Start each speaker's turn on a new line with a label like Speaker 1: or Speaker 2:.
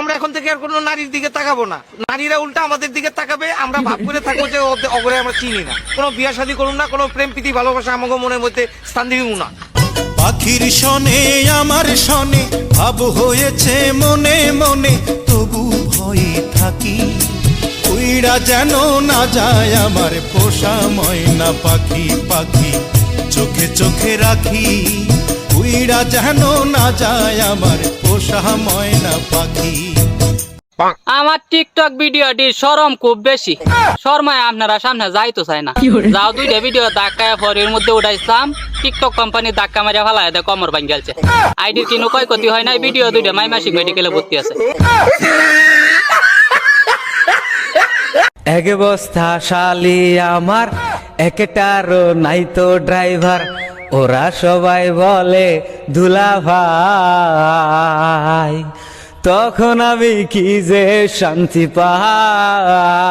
Speaker 1: আমরা এখন থেকে আর কোনো নারীর দিকে তাকাবো না। নারীরা উল্টা আমাদের দিকে তাকাবে, আমরা ভাব করে থাকব যে অগরে আমরা চিনি না। কোনো বিয়া শাদী করুন না, কোনো প্রেম, প্রীতি, ভালোবাসা আমাকে মনের মধ্যে স্থান দিব না।
Speaker 2: পাখির শনে, আমার শনে, ভাব হয়েছে মনে মনে, তবু ভয়ে থাকি। উইরা যেন না যায় আমার পোষা ময়না পাখি পাখি চোখে চোখে রাখি। উইরা যেন না যায় আমার পোষা ময়না পাখি।
Speaker 3: আমার টিকটক ভিডিওটি সরম খুব বেশি। শর্মায় আপনারা সামনে যাইতো চাই না। যাও দুইটা ভিডিও ধাক্কায় ফরির মধ্যে উঠাইছিলাম। টিকটক কোম্পানি ধাক্কা মারিয়া ফেলায় দেয় কমর ভাঙ গেছে আইডির কিনো কয় ক্ষতি হয় নাই ভিডিও দুইটা মাইমাসিক মেডিকেলে ভর্তি আছে।
Speaker 4: এক বস্তা শালি আমার একটারও নাই তো ড্রাইভার। ওরা সবাই বলে দুলা ভাই তখন আমি কি যে শান্তি পাই?